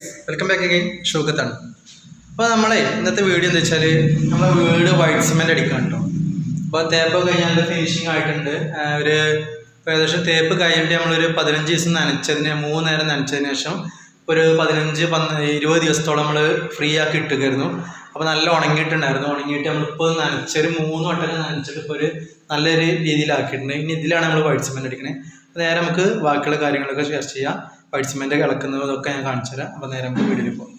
Welcome back again ഷോക്കത്താണ് അപ്പോൾ നമ്മളെ ഇന്നത്തെ വീഡിയോ എന്താ വെച്ചാൽ നമ്മളെ വീട് വൈറ്റ് സിമെന്റ് അടിക്കാൻ കേട്ടോ. അപ്പോൾ തേപ്പ് കഴിഞ്ഞാൽ ഫിനിഷിങ് ആയിട്ടുണ്ട്. ഒരു ഏകദേശം തേപ്പ് കഴിഞ്ഞിട്ട് നമ്മളൊരു പതിനഞ്ച് ദിവസം നനച്ചതിന് മൂന്ന് നേരം നനച്ചതിന് ശേഷം ഒരു പതിനഞ്ച് പന്ത് ഇരുപത് ദിവസത്തോളം നമ്മൾ ഫ്രീ ആക്കി ഇട്ടുകയായിരുന്നു അപ്പോൾ നല്ല ഉണങ്ങിയിട്ടുണ്ടായിരുന്നു. ഉണങ്ങിയിട്ട് നമ്മളിപ്പോൾ നനച്ചൊരു മൂന്ന് വട്ടം നനച്ചിട്ട് ഇപ്പോൾ ഒരു നല്ലൊരു രീതിയിലാക്കിയിട്ടുണ്ട്. ഇനി ഇതിലാണ് നമ്മൾ വൈറ്റ് സിമെന്റ് അടിക്കുന്നത് നേരെ നമുക്ക് ബാക്കിയുള്ള കാര്യങ്ങളൊക്കെ ചർച്ച ചെയ്യാം. വൈറ്റ് കിളക്കുന്നതൊക്കെ ഞാൻ കാണിച്ചു തരാം. അപ്പോൾ നേരം വീട്ടിൽ പോകും.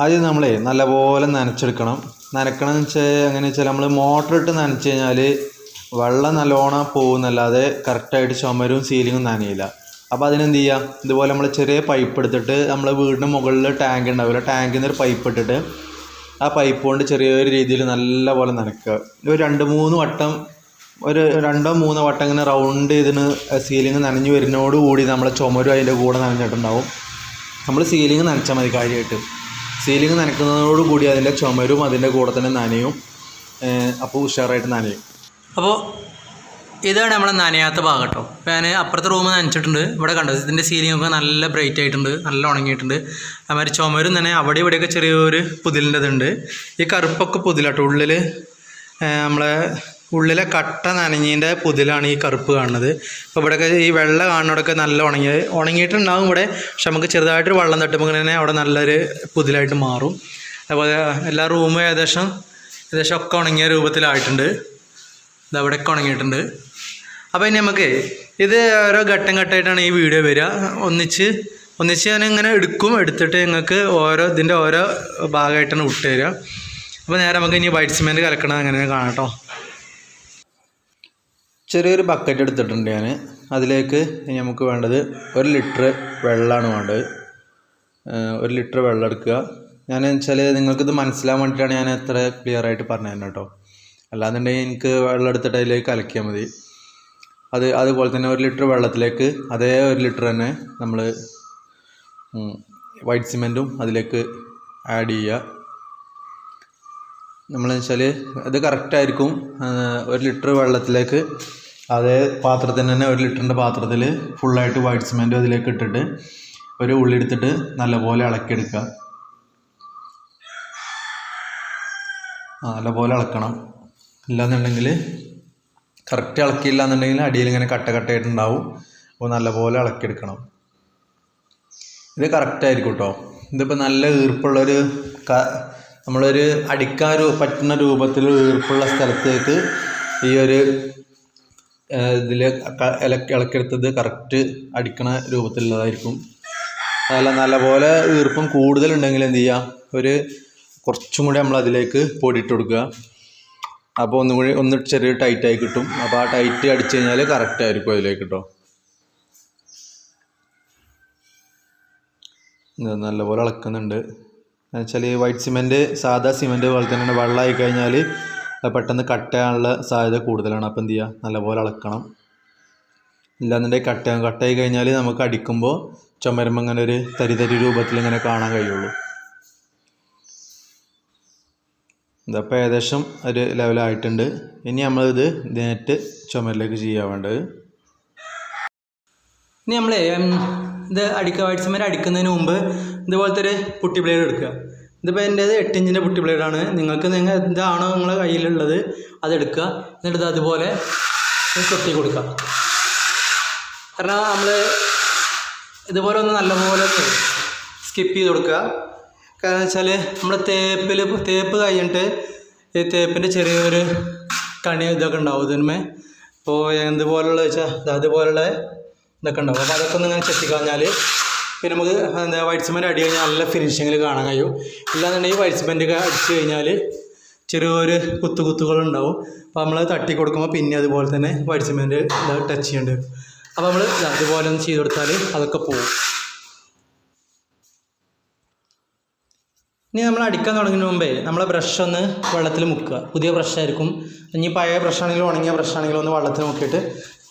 ആദ്യം നമ്മളെ നല്ലപോലെ നനച്ചെടുക്കണം. നനക്കണം എന്ന് വെച്ചാൽ എങ്ങനെ വെച്ചാൽ നമ്മൾ മോട്ടർ ഇട്ട് നനച്ച് കഴിഞ്ഞാൽ വെള്ളം നല്ലോണം പോകുന്നല്ലാതെ കറക്റ്റായിട്ട് ചുമരും സീലിങ്ങും നനയില്ല. അപ്പോൾ അതിനെന്ത് ചെയ്യുക ഇതുപോലെ നമ്മൾ ചെറിയ പൈപ്പ് എടുത്തിട്ട് നമ്മൾ വീടിന് മുകളിൽ ടാങ്ക് ഉണ്ടാവില്ല. ടാങ്കിൽ നിന്ന് ഒരു പൈപ്പ് ഇട്ടിട്ട് ആ പൈപ്പ് കൊണ്ട് ചെറിയൊരു രീതിയിൽ നല്ലപോലെ നനക്കുക. ഒരു രണ്ട് മൂന്ന് വട്ടം ഒരു രണ്ടോ മൂന്നോ വട്ടം ഇങ്ങനെ റൗണ്ട് ഇതിന് സീലിംഗ് നനഞ്ഞു വരുന്നതോട് കൂടി നമ്മളെ ചുമരും അതിന്റെ കൂടെ നനഞ്ഞിട്ടുണ്ടാവും. നമ്മൾ സീലിംഗ് നനച്ചാൽ മതി കാര്യമായിട്ട് സീലിംഗ് നനക്കുന്നതോട് കൂടി അതിന്റെ ചുമരും അതിന്റെ കൂടെ തന്നെ നനയും. അപ്പോൾ ഉഷാറായിട്ട് നനയും. അപ്പോൾ ഇതാണ് നമ്മളെ നനയാത്ത ഭാഗം കേട്ടോ അപ്പോൾ ഞാൻ അപ്പുറത്തെ റൂം നനച്ചിട്ടുണ്ട്. ഇവിടെ കണ്ടോ? ഇതിന്റെ സീലിംഗ് ഒക്കെ നല്ല ബ്രൈറ്റ് ആയിട്ടുണ്ട്. നല്ല ഉണങ്ങിയിട്ടുണ്ട്. അതുമാതിരി ചുമരും തന്നെ അവിടെ ഇവിടെയൊക്കെ ചെറിയൊരു പുതിലിന്റെ ഇതുണ്ട് ഈ കറുപ്പൊക്കെ പുതിലാട്ടോ ഉള്ളിൽ നമ്മളെ ഉള്ളിലെ കട്ട നനഞ്ഞതിന്റെ പുതിലാണ് ഈ കറുപ്പ് കാണുന്നത്. അപ്പോൾ ഇവിടെയൊക്കെ ഈ വെള്ള കാണുന്നവിടെയൊക്കെ നല്ല ഉണങ്ങി ഉണങ്ങിയിട്ടുണ്ടാകും ഇവിടെ. പക്ഷെ നമുക്ക് ചെറുതായിട്ടൊരു വെള്ളം തട്ടുമ്പോൾ തന്നെ അവിടെ നല്ലൊരു പുതിലായിട്ട് മാറും. അതുപോലെ എല്ലാ റൂമും ഏകദേശം ഏകദേശം ഒക്കെ ഉണങ്ങിയ രൂപത്തിലായിട്ടുണ്ട്. ഇത് അവിടെയൊക്കെ ഉണങ്ങിയിട്ടുണ്ട്. അപ്പോൾ ഇനി നമുക്ക് ഇത് ഓരോ ഘട്ടം ഘട്ടമായിട്ടാണ് ഈ വീഡിയോ വരിക. ഒന്നിച്ച് ഒന്നിച്ച് ഞാൻ ഇങ്ങനെ എടുക്കും. എടുത്തിട്ട് നിങ്ങൾക്ക് ഓരോ ഇതിന്റെ ഓരോ ഭാഗമായിട്ടാണ് വിട്ടുതരിക അപ്പോൾ നേരെ നമുക്ക് ഇനി വൈറ്റ് സിമെന്റ് കലക്കണത് അങ്ങനെ കാണാം കേട്ടോ. ചെറിയൊരു ബക്കറ്റ് എടുത്തിട്ടുണ്ട് ഞാൻ അതിലേക്ക് നമുക്ക് വേണ്ടത് ഒരു ലിറ്റർ വെള്ളമാണ് വേണ്ടത്. ഒരു ലിറ്റർ വെള്ളം എടുക്കുക. ഞാൻ വെച്ചാൽ നിങ്ങൾക്കിത് മനസ്സിലാൻ വേണ്ടിയിട്ടാണ് ഞാൻ എത്ര ക്ലിയർ ആയിട്ട് പറഞ്ഞു തരുന്നത് കേട്ടോ. അല്ലാന്നുണ്ടെങ്കിൽ എനിക്ക് വെള്ളം എടുത്തിട്ട് അതിലേക്ക് കലക്കിയാൽ മതി. അത് അതുപോലെ തന്നെ ഒരു ലിറ്റർ വെള്ളത്തിലേക്ക് അതേ ഒരു ലിറ്റർ തന്നെ നമ്മൾ വൈറ്റ് സിമെന്റും അതിലേക്ക് ആഡ് ചെയ്യുക. നമ്മൾ വെച്ചാൽ അത് കറക്റ്റായിരിക്കും ഒരു ലിറ്റർ വെള്ളത്തിലേക്ക് അതേ പാത്രത്തിൽ തന്നെ ഒരു ലിറ്ററിന്റെ പാത്രത്തിൽ ഫുള്ളായിട്ട് വൈറ്റ് സിമെന്റും അതിലേക്ക് ഇട്ടിട്ട് ഒരു ഉള്ളി എടുത്തിട്ട് നല്ലപോലെ ഇളക്കിയെടുക്കുക. നല്ലപോലെ ഇളക്കണം. ഇല്ലാന്നുണ്ടെങ്കിൽ കറക്റ്റ് ഇളക്കിയില്ല എന്നുണ്ടെങ്കിൽ അടിയിൽ ഇങ്ങനെ കട്ട കട്ടയായിട്ടുണ്ടാവും. അപ്പോൾ നല്ലപോലെ ഇളക്കിയെടുക്കണം. ഇത് കറക്റ്റായിരിക്കും കേട്ടോ ഇതിപ്പോൾ നല്ല ഈർപ്പുള്ളൊരു ക നമ്മളൊരു അടിക്കാൻ പറ്റുന്ന രൂപത്തിൽ ഈർപ്പുള്ള സ്ഥലത്തേക്ക് ഈ ഒരു ഇതിൽ ഇളക്കിയെടുത്തത് കറക്റ്റ് അടിക്കണ രൂപത്തിലുള്ളതായിരിക്കും. അതല്ല നല്ലപോലെ ഈർപ്പം കൂടുതലുണ്ടെങ്കിൽ എന്ത് ചെയ്യുക ഒരു കുറച്ചും കൂടി നമ്മൾ അതിലേക്ക് പൊടിയിട്ട് കൊടുക്കുക. അപ്പോൾ ഒന്നും കൂടി ഒന്ന് ചെറിയ ടൈറ്റായി കിട്ടും. അപ്പോൾ ആ ടൈറ്റ് അടിച്ചു കഴിഞ്ഞാൽ കറക്റ്റ് ആയിരിക്കും അതിലേക്ക് കേട്ടോ നല്ലപോലെ ഇളക്കുന്നുണ്ട്. എന്നുവെച്ചാൽ ഈ വൈറ്റ് സിമെന്റ് സാധാ സിമെന്റ് പോലെ തന്നെ വെള്ളമായി കഴിഞ്ഞാൽ പെട്ടെന്ന് കട്ടയാനുള്ള സാധ്യത കൂടുതലാണ്. അപ്പോൾ എന്ത് ചെയ്യുക നല്ലപോലെ ഇളക്കണം ഇല്ലാന്നുണ്ടെങ്കിൽ കട്ട കട്ടായി കഴിഞ്ഞാൽ നമുക്ക് അടിക്കുമ്പോൾ ചുമരുമ്പോൾ ഇങ്ങനെ ഒരു തരിതരി തരി രൂപത്തിൽ ഇങ്ങനെ കാണാൻ കഴിയുള്ളൂ. ഇതപ്പോൾ ഏകദേശം ഒരു ലെവലായിട്ടുണ്ട് ഇനി നമ്മളിത് നേരിട്ട് ചുമരിലേക്ക് ചെയ്യാൻ വേണ്ടത്. ഇനി നമ്മൾ ഇത് അടിക്കുക വൈറ്റ് സിമെന്റ് അടിക്കുന്നതിന് മുമ്പ് ഇതുപോലത്തെ ഒരു പുട്ടി ബ്ലേഡ് എടുക്കുക. ഇതിപ്പോൾ എന്റെ എട്ട് ഇഞ്ചിന്റെ പുട്ടി ബ്ലേഡാണ് നിങ്ങൾക്ക് നിങ്ങൾ എന്താണോ നിങ്ങളെ കയ്യിലുള്ളത് അതെടുക്കുക എന്നിട്ട് അതുപോലെ കൊത്തി കൊടുക്കുക. കാരണം നമ്മൾ ഇതുപോലെ ഒന്ന് നല്ലപോലെ സ്കിപ്പ് ചെയ്ത് കൊടുക്കുക. കാരണം വെച്ചാൽ നമ്മൾ തേപ്പിൽ തേപ്പ് കഴിഞ്ഞിട്ട് ഈ തേപ്പിന്റെ ചെറിയൊരു കണി ഇതൊക്കെ ഉണ്ടാവും ഇതിന്മേ. അപ്പോൾ എന്തുപോലുള്ള വെച്ചാൽ അതുപോലുള്ള ഇതൊക്കെ ഉണ്ടാവും. അപ്പോൾ അതൊക്കെ ഒന്ന് ഇങ്ങനെ ചെത്തിക്കളഞ്ഞാൽ പിന്നെ നമുക്ക് എന്താ വൈറ്റ് സിമെന്റ് അടി കഴിഞ്ഞാൽ നല്ല ഫിനിഷിങ്ങിൽ കാണാൻ കഴിയും. ഇല്ലാന്നുണ്ടെങ്കിൽ വൈറ്റ് സിമെന്റ് അടിച്ച് കഴിഞ്ഞാൽ ചെറിയൊരു കുത്തു കുത്തുകളുണ്ടാവും. അപ്പോൾ നമ്മൾ തട്ടി കൊടുക്കുമ്പോൾ പിന്നെ അതുപോലെ തന്നെ വൈറ്റ് സിമെന്റ് ടച്ച് ചെയ്യേണ്ടി. വരും അപ്പോൾ നമ്മൾ അതുപോലെ ഒന്ന് ചെയ്ത് കൊടുത്താൽ അതൊക്കെ പോകും ഇനി നമ്മൾ അടിക്കാൻ തുടങ്ങുന്ന മുമ്പേ നമ്മളെ ബ്രഷ് ഒന്ന് വെള്ളത്തിൽ മുക്കുക. പുതിയ ബ്രഷായിരിക്കും ഇനി പഴയ ബ്രഷാണെങ്കിലും ഉണങ്ങിയ ബ്രഷാണെങ്കിലും ഒന്ന് വെള്ളത്തിൽ മുക്കിയിട്ട്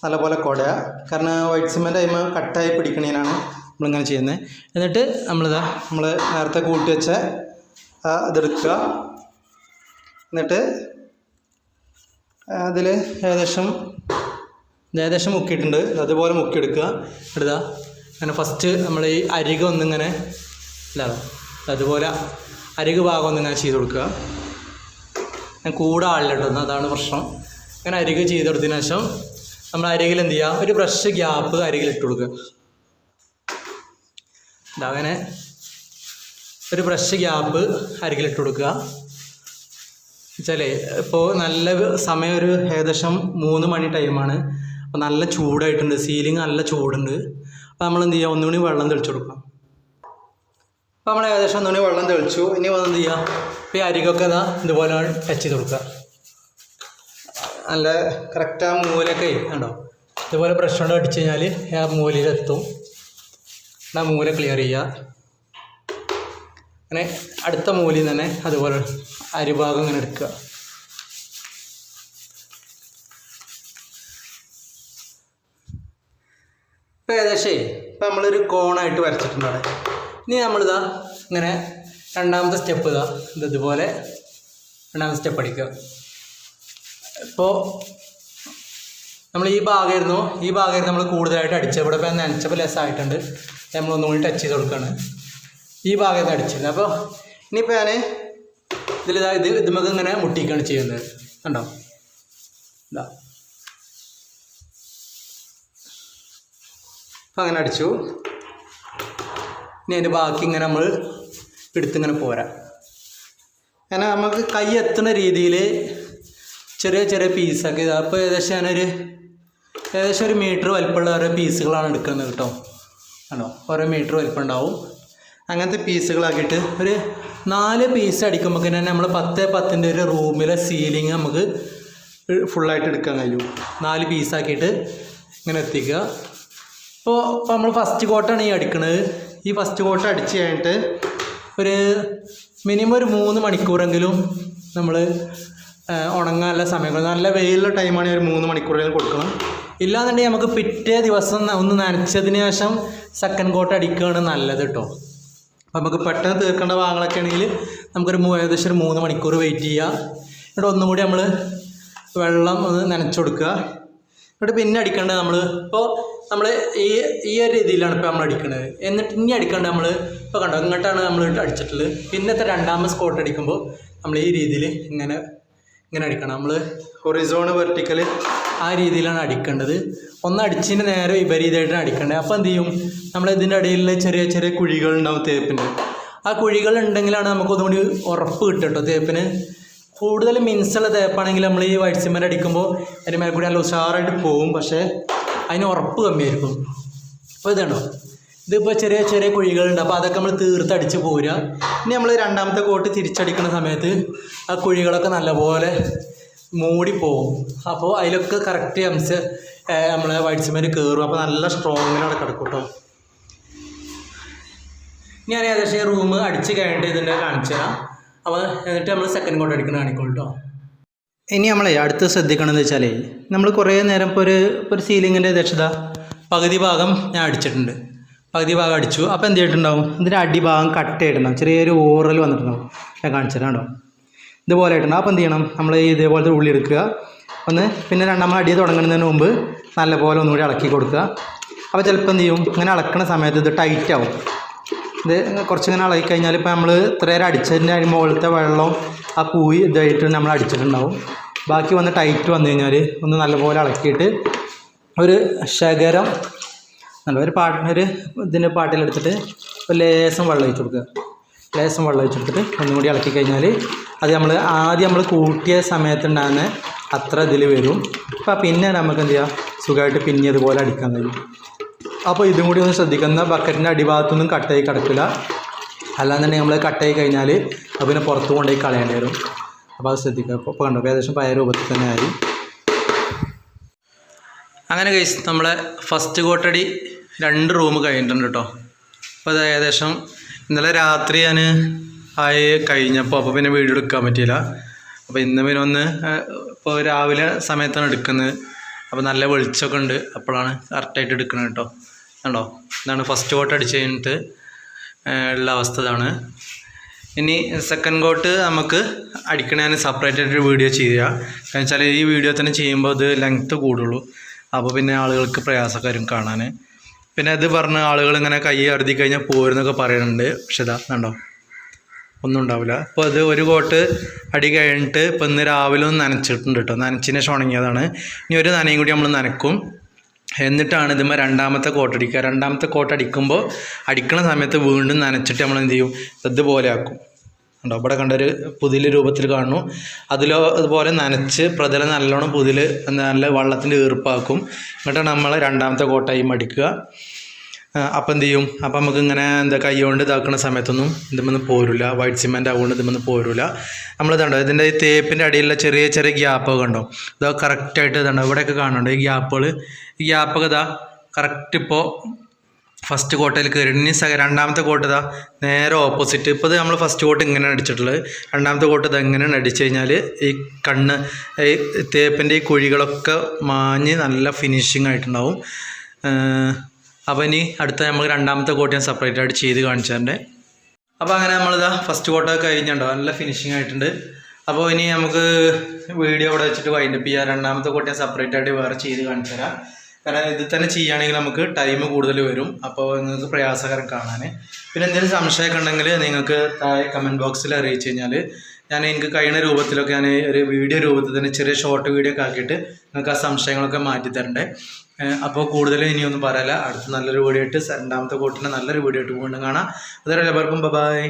നല്ലപോലെ കുടയുക കാരണം വൈറ്റ് സിമെന്റ് അതിമ കട്ടായി പിടിക്കണതിനാണ് നമ്മളിങ്ങനെ ചെയ്യുന്നത് എന്നിട്ട് നമ്മളിതാ നമ്മൾ നേരത്തെ കൂട്ടി വെച്ച അതെടുക്കുക. എന്നിട്ട് അതിൽ ഏകദേശം ഏകദേശം മുക്കിയിട്ടുണ്ട്. അതുപോലെ മുക്കിയെടുക്കുക. എടുക്കുക അങ്ങനെ ഫസ്റ്റ് നമ്മൾ ഈ അരിക ഒന്നിങ്ങനെ ഇല്ല അതുപോലെ അരിക് ഭാഗം ഒന്നിങ്ങനെ ചെയ്ത് കൊടുക്കുക. ഞാൻ കൂടെ ആളില്ല അതാണ് പ്രശ്നം. അങ്ങനെ അരിക് ചെയ്ത് കൊടുത്തതിന് ശേഷം നമ്മൾ അരികിൽ എന്ത് ചെയ്യുക ഒരു ബ്രഷ് ഗ്യാപ്പ് അരികിൽ ഇട്ട് കൊടുക്കുക. അങ്ങനെ ഒരു ബ്രഷ് ഗ്യാപ്പ് അരികിലിട്ട് കൊടുക്കുക. വെച്ചാലേ ഇപ്പോൾ നല്ല സമയം ഒരു ഏകദേശം മൂന്ന് മണി ടൈമാണ് അപ്പോൾ നല്ല ചൂടായിട്ടുണ്ട് സീലിംഗ് നല്ല ചൂടുണ്ട്. അപ്പോൾ നമ്മൾ എന്ത് ചെയ്യുക? ഒന്നുകൂടി വെള്ളം തെളിച്ചു കൊടുക്കണം അപ്പോൾ നമ്മൾ ഏകദേശം ഒന്നുകൂടി വെള്ളം തെളിച്ചു. ഇനി വന്ന് എന്ത് ചെയ്യുക? ഇപ്പോൾ ഈ അരികൊക്കെ ഇതാ ഇതുപോലെ ടച്ച് ചെയ്ത് കൊടുക്കുക. നല്ല കറക്റ്റ് ആ മൂലൊക്കെ ഉണ്ടോ ഇതുപോലെ ബ്രഷ് കൊണ്ട് അടിച്ചു കഴിഞ്ഞാൽ ആ മൂലയിലെത്തും ആ മൂല ക്ലിയർ ചെയ്യുക. അങ്ങനെ അടുത്ത മൂലയിൽ തന്നെ അതുപോലെ അരിഭാഗം ഇങ്ങനെ എടുക്കുക. ഇപ്പം ഏകദേശം ഇപ്പം നമ്മളൊരു കോണായിട്ട് വരച്ചിട്ടുണ്ട് അവിടെ ഇനി നമ്മളിതാ ഇങ്ങനെ രണ്ടാമത്തെ സ്റ്റെപ്പ് ഇത്. ഇതുപോലെ രണ്ടാമത്തെ സ്റ്റെപ്പ് അടിക്കുക. ഇപ്പോൾ നമ്മൾ ഈ ഭാഗമായിരുന്നു. ഈ ഭാഗമായിരുന്നു നമ്മൾ കൂടുതലായിട്ട് അടിച്ചത്. ഇവിടെ ഇപ്പം നനച്ചപ്പോൾ ലെസ് ആയിട്ടുണ്ട് നമ്മൾ ഒന്നുകൂടി ടച്ച് ചെയ്ത് കൊടുക്കുകയാണ് ഈ ഭാഗത്ത് അടിച്ചിരുന്നത് അപ്പോൾ ഇനിയിപ്പോൾ ഞാൻ ഇതിലിതാ ഇത് ഇതുമൊക്കെ ഇങ്ങനെ മുട്ടിക്കുകയാണ് ചെയ്യുന്നത്. കണ്ടോ? ഇതാ. അപ്പം അങ്ങനെ അടിച്ചു. ഇനി അതിന്റെ ബാക്കി ഇങ്ങനെ നമ്മൾ എടുത്തിങ്ങനെ പോരാ. അങ്ങനെ നമുക്ക് കൈ എത്തുന്ന രീതിയിൽ ചെറിയ ചെറിയ പീസൊക്കെ ഇതാ. അപ്പോൾ ഏകദേശം ഞാനൊരു ഏകദേശം ഒരു മീറ്റർ വലിപ്പമുള്ള ഓരോ പീസുകളാണ് എടുക്കുന്നത് കേട്ടോ. ആണോ ഓരോ മീറ്റർ വലിപ്പം ഉണ്ടാവും അങ്ങനത്തെ പീസുകളാക്കിയിട്ട് ഒരു നാല് പീസ് അടിക്കുമ്പോൾ തന്നെ നമ്മൾ പത്ത് പത്തിന്റെ ഒരു റൂമിലെ സീലിംഗ് നമുക്ക് ഫുള്ളായിട്ട് എടുക്കാൻ കഴിയും. നാല് പീസാക്കിയിട്ട് ഇങ്ങനെ എത്തിക്കുക. ഇപ്പോൾ ഇപ്പോൾ നമ്മൾ ഫസ്റ്റ് കോട്ടാണ് ഈ അടിക്കുന്നത് ഈ ഫസ്റ്റ് കോട്ട് അടിച്ച് കഴിഞ്ഞിട്ട് ഒരു മിനിമം ഒരു മൂന്ന് മണിക്കൂറെങ്കിലും നമ്മൾ ഉണങ്ങാനുള്ള സമയങ്ങൾ. നല്ല വെയിലുള്ള ടൈമാണ് ഒരു മൂന്ന് മണിക്കൂറെങ്കിലും കൊടുക്കണം. ഇല്ലാന്നുണ്ടെങ്കിൽ നമുക്ക് പിറ്റേ ദിവസം ഒന്ന് നനച്ചതിന് ശേഷം സെക്കൻഡ് കോട്ട് അടിക്കുകയാണ് നല്ലത് കേട്ടോ അപ്പോൾ നമുക്ക് പെട്ടെന്ന് തീർക്കേണ്ട ഭാഗങ്ങളൊക്കെ ആണെങ്കിൽ നമുക്കൊരു ഏകദേശം ഒരു മൂന്ന് മണിക്കൂർ വെയിറ്റ് ചെയ്യുക. എന്നിട്ട് ഒന്നും കൂടി നമ്മൾ വെള്ളം ഒന്ന് നനച്ചു കൊടുക്കുക. എന്നിട്ട് പിന്നെ അടിക്കേണ്ടത് നമ്മൾ ഇപ്പോൾ നമ്മൾ ഈ ഈ ഒരു രീതിയിലാണ് ഇപ്പോൾ നമ്മൾ അടിക്കുന്നത് എന്നിട്ട് ഇനി അടിക്കേണ്ടത് നമ്മൾ ഇപ്പോൾ കണ്ടോ ഇങ്ങോട്ടാണ് നമ്മൾ അടിച്ചിട്ടുള്ളത്. പിന്നത്തെ രണ്ടാമത് സ്കോട്ട് അടിക്കുമ്പോൾ നമ്മൾ ഈ രീതിയിൽ ഇങ്ങനെ ഇങ്ങനെ അടിക്കണം. നമ്മൾ ഹൊറിസോണ് വെർട്ടിക്കൽ ആ രീതിയിലാണ് അടിക്കേണ്ടത്. ഒന്ന് അടിച്ചതിന് നേരെ വിപരീതമായിട്ടാണ് അടിക്കേണ്ടത്. അപ്പോൾ എന്ത് ചെയ്യും? നമ്മൾ ഇതിന്റെ ഇടയിൽ ചെറിയ ചെറിയ കുഴികൾ ഉണ്ടാവും തേപ്പിന്. ആ കുഴികൾ ഉണ്ടെങ്കിലാണ് നമുക്ക് ഒന്നുകൂടി ഉറപ്പ് കിട്ടും കേട്ടോ തേപ്പിന്. കൂടുതൽ മിൻസുള്ള തേപ്പാണെങ്കിൽ നമ്മൾ ഈ വൈറ്റ് സിമെന്റ് അടിക്കുമ്പോൾ അതിന്റെ മേലെ കൂടി നല്ല ഉഷാറായിട്ട് പോകും പക്ഷേ അതിന് ഉറപ്പ് കമ്മിയായിരിക്കും. അപ്പോൾ ഇതുണ്ടോ ഇതിപ്പോൾ ചെറിയ ചെറിയ കുഴികളുണ്ട്. അപ്പോൾ അതൊക്കെ നമ്മൾ തീർത്തടിച്ച് പോരുക. ഇനി നമ്മൾ രണ്ടാമത്തെ കോട്ട് തിരിച്ചടിക്കുന്ന സമയത്ത് ആ കുഴികളൊക്കെ നല്ലപോലെ മൂടിപ്പോവും അപ്പോൾ അതിലൊക്കെ കറക്റ്റ് എംസ് നമ്മളെ വൈറ്റ് സിമെന്റ് കയറും അപ്പോൾ നല്ല സ്ട്രോങ്ങിലാണ് കിടക്കും കേട്ടോ ഞാൻ ഏകദേശം റൂം അടിച്ച് കഴിഞ്ഞിട്ട് ഇതിന്റെ കാണിച്ചു തരാം. അപ്പോൾ എന്നിട്ട് നമ്മൾ സെക്കൻഡ് കോട്ട് അടിക്കണം കാണിക്കോളൂ കേട്ടോ ഇനി നമ്മളെ അടുത്ത് ശ്രദ്ധിക്കണമെന്ന് വെച്ചാലേ നമ്മൾ കുറേ നേരം ഇപ്പോൾ ഒരു ഒരു സീലിങ്ങിന്റെ ദക്ഷത പകുതി ഭാഗം ഞാൻ അടിച്ചിട്ടുണ്ട്. പകുതി ഭാഗം അടിച്ചു. അപ്പോൾ എന്ത് ചെയ്തിട്ടുണ്ടാവും? ഇതിന്റെ അടിഭാഗം കട്ട് ചെയ്തിട്ടുണ്ടാവും. ചെറിയൊരു ഓറൽ വന്നിട്ടുണ്ടാവും. ഞാൻ കാണിച്ചിട്ടുണ്ടോ ഇതുപോലെ ആയിട്ടുണ്ടാവും അപ്പോൾ എന്ത് ചെയ്യണം? നമ്മൾ ഇതേപോലത്തെ ഉള്ളി എടുക്കുക. ഒന്ന് പിന്നെ രണ്ടാമത് അടി തുടങ്ങുന്നതിന് മുമ്പ് നല്ലപോലെ ഒന്നുകൂടി ഇളക്കി കൊടുക്കുക. അപ്പോൾ ചിലപ്പോൾ എന്ത് ചെയ്യും? ഇങ്ങനെ ഇളക്കുന്ന സമയത്ത് ഇത് ടൈറ്റ് ആവും. ഇത് കുറച്ചിങ്ങനെ ഇളകി കഴിഞ്ഞാൽ ഇപ്പോൾ നമ്മൾ ഇത്രയേറെ അടിച്ചതിന്റെ മുകളിലത്തെ വെള്ളം ആ പൂയി ഇതായിട്ട് നമ്മൾ അടിച്ചിട്ടുണ്ടാവും. ബാക്കി വന്ന് ടൈറ്റ് വന്നു കഴിഞ്ഞാൽ ഒന്ന് നല്ലപോലെ ഇളക്കിയിട്ട് ഒരു ശകരം നല്ല ഒരു പാട്ട് ഒരു ഇതിന്റെ പാട്ടിലെടുത്തിട്ട് ഒരു ലേസം വെള്ളം ഒഴിച്ച് കൊടുക്കുക. ലേസം വെള്ളം ഒഴിച്ച് കൊടുത്തിട്ട് ഒന്നും കൂടി ഇളക്കി കഴിഞ്ഞാൽ അത് നമ്മൾ ആദ്യം നമ്മൾ കൂട്ടിയ സമയത്തുണ്ടാകുന്ന അത്ര ഇതിൽ വരും. അപ്പോൾ പിന്നെ നമുക്ക് എന്ത് ചെയ്യാം? സുഖമായിട്ട് പിന്നെ അതുപോലെ അടിക്കാൻ കഴിയും. അപ്പോൾ ഇതും കൂടി ഒന്ന് ശ്രദ്ധിക്കുന്ന ബക്കറ്റിന്റെ അടിഭാഗത്തൊന്നും കട്ടായി കിടക്കില്ല. അല്ലാന്നുണ്ടെങ്കിൽ നമ്മൾ കട്ടായി കഴിഞ്ഞാൽ അത് പിന്നെ പുറത്ത് കൊണ്ടുപോയി കളയേണ്ടി വരും. അപ്പോൾ അത് ശ്രദ്ധിക്കുക. അപ്പോൾ ഇപ്പോൾ കണ്ടോ? ഏകദേശം പഴയ രൂപത്തിൽ തന്നെ ആയി. അങ്ങനെ കഴിച്ച് നമ്മളെ ഫസ്റ്റ് കോട്ടടി രണ്ട് റൂം കഴിഞ്ഞിട്ടുണ്ട് കേട്ടോ അപ്പോൾ അത് ഏകദേശം ഇന്നലെ രാത്രി ഞാൻ ആയി കഴിഞ്ഞപ്പോൾ അപ്പോൾ പിന്നെ വീഡിയോ എടുക്കാൻ പറ്റിയില്ല. അപ്പോൾ ഇന്ന് പിന്നെ ഒന്ന് ഇപ്പോൾ രാവിലെ സമയത്താണ് എടുക്കുന്നത്. അപ്പോൾ നല്ല വെളിച്ചമൊക്കെ ഉണ്ട്. അപ്പോഴാണ് കറക്റ്റായിട്ട് എടുക്കുന്നത് കേട്ടോ കണ്ടോ? ഇതാണ് ഫസ്റ്റ് കോട്ട് അടിച്ച് കഴിഞ്ഞിട്ട് ഉള്ള അവസ്ഥ ഇതാണ്. ഇനി സെക്കൻഡ് കോട്ട് നമുക്ക് അടിക്കണതിന് സെപ്പറേറ്റ് ആയിട്ട് വീഡിയോ ചെയ്യുക. കാരണം വെച്ചാൽ ഈ വീഡിയോ തന്നെ ചെയ്യുമ്പോൾ അത് ലെങ്ത്ത് കൂടുള്ളൂ. അപ്പോൾ പിന്നെ ആളുകൾക്ക് പ്രയാസക്കാരും കാണാൻ പിന്നെ ഇത് പറഞ്ഞ് ആളുകൾ ഇങ്ങനെ കൈ അറുതി കഴിഞ്ഞാൽ പോരുന്നൊക്കെ പറയുന്നുണ്ട് പക്ഷെ ഇതാ കണ്ടോ? ഒന്നും ഉണ്ടാവില്ല. അപ്പോൾ അത് ഒരു കോട്ട് അടി കഴിഞ്ഞിട്ട് ഇപ്പം ഇന്ന് രാവിലെ ഒന്ന് നനച്ചിട്ടുണ്ട് കേട്ടോ. നനച്ചതിന് ശേഷം ഉണങ്ങിയതാണ്. ഇനി ഒരു നനയും കൂടി നമ്മൾ നനക്കും. എന്നിട്ടാണ് ഇതുമ്പോൾ രണ്ടാമത്തെ കോട്ട് അടിക്കുക. രണ്ടാമത്തെ കോട്ട് അടിക്കുമ്പോൾ അടിക്കണ സമയത്ത് വീണ്ടും നനച്ചിട്ട് നമ്മൾ എന്ത് ചെയ്യും? ഇതുപോലെ ആക്കും. ഉണ്ടോ ഇവിടെ കണ്ടൊരു പുതിയ രൂപത്തിൽ കാണുന്നു. അതിലോ അതുപോലെ നനച്ച് പ്രതലം നല്ലോണം പുതിൽ നല്ല വള്ളത്തിന്റെ ഈർപ്പാക്കും. എന്നിട്ടാണ് നമ്മൾ രണ്ടാമത്തെ കോട്ടായി മടിക്കുക. അപ്പം എന്ത് ചെയ്യും? അപ്പം നമുക്ക് ഇങ്ങനെ എന്താ കൈ കൊണ്ട് ഇതാക്കുന്ന സമയത്തൊന്നും ഇതുമെന്ന് പോരില്ല വൈറ്റ് സിമെന്റ് ആവുകൊണ്ട് ഇതുമെന്ന് പോരില്ല നമ്മൾ ഇതുണ്ടോ ഇതിന്റെ ഈ തേപ്പിന്റെ അടിയിലുള്ള ചെറിയ ചെറിയ ഗ്യാപ്പൊക്കെ ഉണ്ടോ ഇതൊക്കെ കറക്റ്റായിട്ട് ഇതുണ്ടോ? ഇവിടെയൊക്കെ കാണുന്നുണ്ട് ഈ ഗ്യാപ്പുകൾ ഈ ഗ്യാപ്പൊക്കെ ഇതാ കറക്റ്റ് ഇപ്പോൾ ഫസ്റ്റ് കോട്ടയിൽ കയറി ഇനി സ രണ്ടാമത്തെ കോട്ട ഇതാ നേരെ ഓപ്പോസിറ്റ് ഇപ്പോൾ നമ്മൾ ഫസ്റ്റ് കോട്ട് ഇങ്ങനെയാണ് അടിച്ചിട്ടുള്ളത്. രണ്ടാമത്തെ കോട്ട ഇത് എങ്ങനെയാണ് അടിച്ചു കഴിഞ്ഞാൽ ഈ കണ്ണ് ഈ തേപ്പിന്റെ ഈ കുഴികളൊക്കെ മാഞ്ഞ് നല്ല ഫിനിഷിംഗ് ആയിട്ടുണ്ടാവും. അപ്പോൾ ഇനി അടുത്ത നമ്മൾ രണ്ടാമത്തെ കോട്ട് ഞാൻ സെപ്പറേറ്റ് ആയിട്ട് ചെയ്ത് കാണിച്ചതിന്റെ അപ്പോൾ അങ്ങനെ നമ്മളിതാ ഫസ്റ്റ് കോട്ട കഴിഞ്ഞുണ്ടോ? നല്ല ഫിനിഷിംഗ് ആയിട്ടുണ്ട്. അപ്പോൾ ഇനി നമുക്ക് വീഡിയോ അവിടെ വെച്ചിട്ട് വൈൻഡപ്പ് ചെയ്യാം. രണ്ടാമത്തെ കോട്ട് ഞാൻ സെപ്പറേറ്റ് ആയിട്ട് വേറെ ചെയ്ത് കാണിച്ചു തരാം. കാരണം ഇത് തന്നെ ചെയ്യുകയാണെങ്കിൽ നമുക്ക് ടൈം കൂടുതൽ വരും. അപ്പോൾ നിങ്ങൾക്ക് പ്രയാസകരം കാണാൻ. പിന്നെ എന്തെങ്കിലും സംശയമൊക്കെ ഉണ്ടെങ്കിൽ നിങ്ങൾക്ക് താഴെ കമന്റ് ബോക്സിൽ അറിയിച്ചു കഴിഞ്ഞാൽ ഞാൻ എനിക്ക് കഴിയുന്ന രൂപത്തിലൊക്കെ ഞാൻ ഒരു വീഡിയോ രൂപത്തിൽ തന്നെ ചെറിയ ഷോർട്ട് വീഡിയോ ഒക്കെ ആക്കിയിട്ട് നിങ്ങൾക്ക് ആ സംശയങ്ങളൊക്കെ മാറ്റി തരണ്ടേ. അപ്പോൾ കൂടുതൽ ഇനിയൊന്നും പറയല അടുത്ത നല്ലൊരു വീഡിയോ ആയിട്ട് രണ്ടാമത്തെ കോട്ടിന്റെ നല്ലൊരു വീഡിയോ ആയിട്ട് വീണ്ടും കാണാം. അതുവരെ എല്ലാവർക്കും ബൈ